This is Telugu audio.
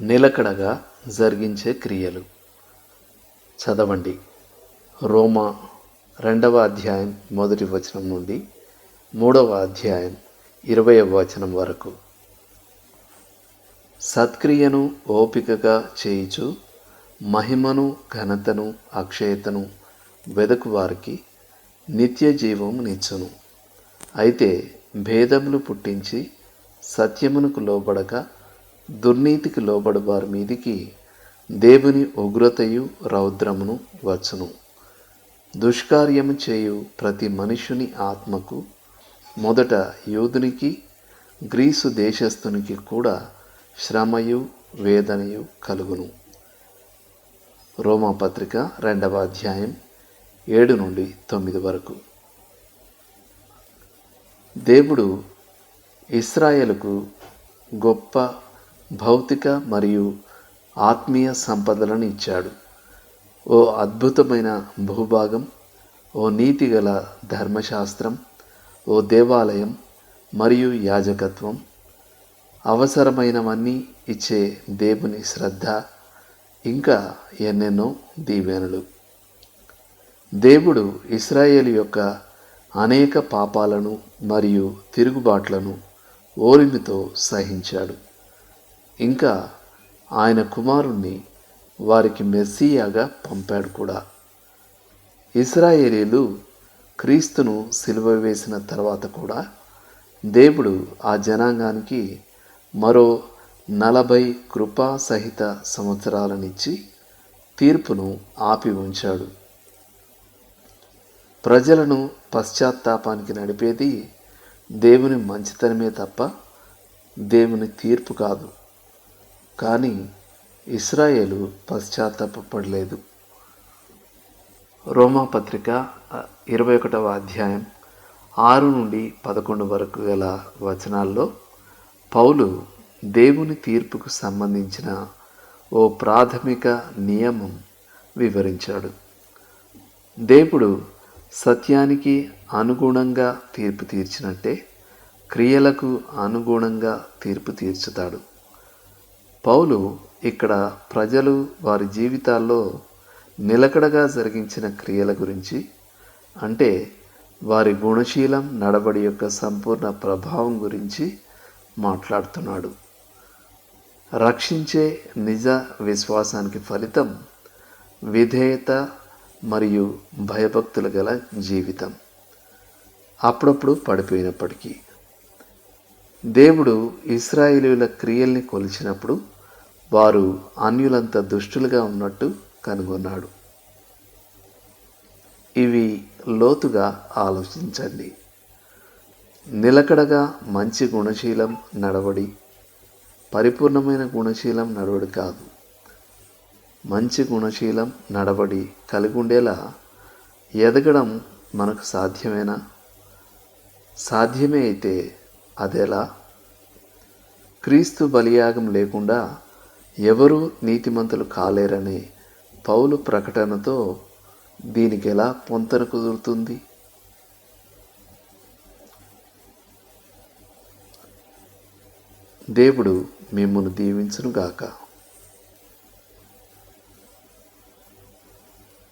నిలకడగా జరిగించే క్రియలు. చదవండి. రోమా రెండవ అధ్యాయం మొదటి వచనం నుండి మూడవ అధ్యాయం ఇరవై వచనం వరకు. సత్క్రియను ఓపికగా చేయుచు మహిమను ఘనతను అక్షయతను వెదకు వారికి నిత్య జీవం నిచ్చును. అయితే భేదములు పుట్టించి సత్యమునకు లోబడక దుర్నీతికి లోబడి వారి మీదికి దేవుని ఉగ్రతయు రౌద్రమును వచ్చును. దుష్కార్యము చేయు ప్రతి మనుషుని ఆత్మకు మొదట యోధునికి గ్రీసు దేశస్థునికి కూడా శ్రమయు వేదనయు కలుగును. రోమాపత్రిక రెండవ అధ్యాయం ఏడు నుండి తొమ్మిది వరకు. దేవుడు ఇస్రాయేలుకు గొప్ప భౌతిక మరియు ఆత్మీయ సంపదలను ఇచ్చాడు. ఓ అద్భుతమైన భూభాగం ఓ నీతిగల ధర్మశాస్త్రం ఓ దేవాలయం మరియు యాజకత్వం. అవసరమైనవన్నీ ఇచ్చే దేవుని శ్రద్ధ ఇంకా ఎన్నెన్నో దీవెనలు. దేవుడు ఇస్రాయేల్ యొక్క అనేక పాపాలను మరియు తిరుగుబాట్లను ఓరిమితో సహించాడు. ఇంకా ఆయన కుమారుణ్ణి వారికి మెస్సియాగా పంపాడు కూడా. ఇస్రాయేలీలు క్రీస్తును సిలువ వేసిన తర్వాత కూడా దేవుడు ఆ జనాంగానికి మరో నలభై కృపా సహిత సంవత్సరాలనిచ్చి తీర్పును ఆపి ఉంచాడు. ప్రజలను పశ్చాత్తాపానికి నడిపేది దేవుని మంచితనమే తప్ప దేవుని తీర్పు కాదు. కానీ ఇస్రాయేలు పశ్చాత్తాపడలేదు రోమాపత్రిక ఇరవై ఒకటవ అధ్యాయం ఆరు నుండి పదకొండు వరకు గల వచనాల్లో పౌలు దేవుని తీర్పుకు సంబంధించిన ఓ ప్రాథమిక నియమం వివరించాడు. దేవుడు సత్యానికి అనుగుణంగా తీర్పు తీర్చినట్టే క్రియలకు అనుగుణంగా తీర్పు తీర్చుతాడు. పౌలు ఇక్కడ ప్రజలు వారి జీవితాల్లో నిలకడగా జరిగించిన క్రియల గురించి అంటే వారి గుణశీలం నడబడి యొక్క సంపూర్ణ ప్రభావం గురించి మాట్లాడుతున్నాడు. రక్షించే నిజ విశ్వాసానికి ఫలితం విధేయత మరియు భయభక్తులు గల జీవితం. అప్పుడప్పుడు పడిపోయినప్పటికీ దేవుడు ఇస్రాయేలీల క్రియల్ని కొలిచినప్పుడు వారు అన్యులంత దుష్టులుగా ఉన్నట్టు కనుగొన్నాడు. ఇవి లోతుగా ఆలోచించండి. నిలకడగా మంచి గుణశీలం నడవడి పరిపూర్ణమైన గుణశీలం నడవడి కాదు. మంచి గుణశీలం నడవడి కలిగి ఉండేలా ఎదగడం మనకు సాధ్యమేనా? సాధ్యమే అయితే అదెలా క్రీస్తు బలియాగం లేకుండా ఎవరూ నీతిమంతులు కాలేరనే పౌలు ప్రకటనతో దీనికి ఎలా పొంతన కుదురుతుంది? దేవుడు మిమ్మల్ని దీవించునుగాక.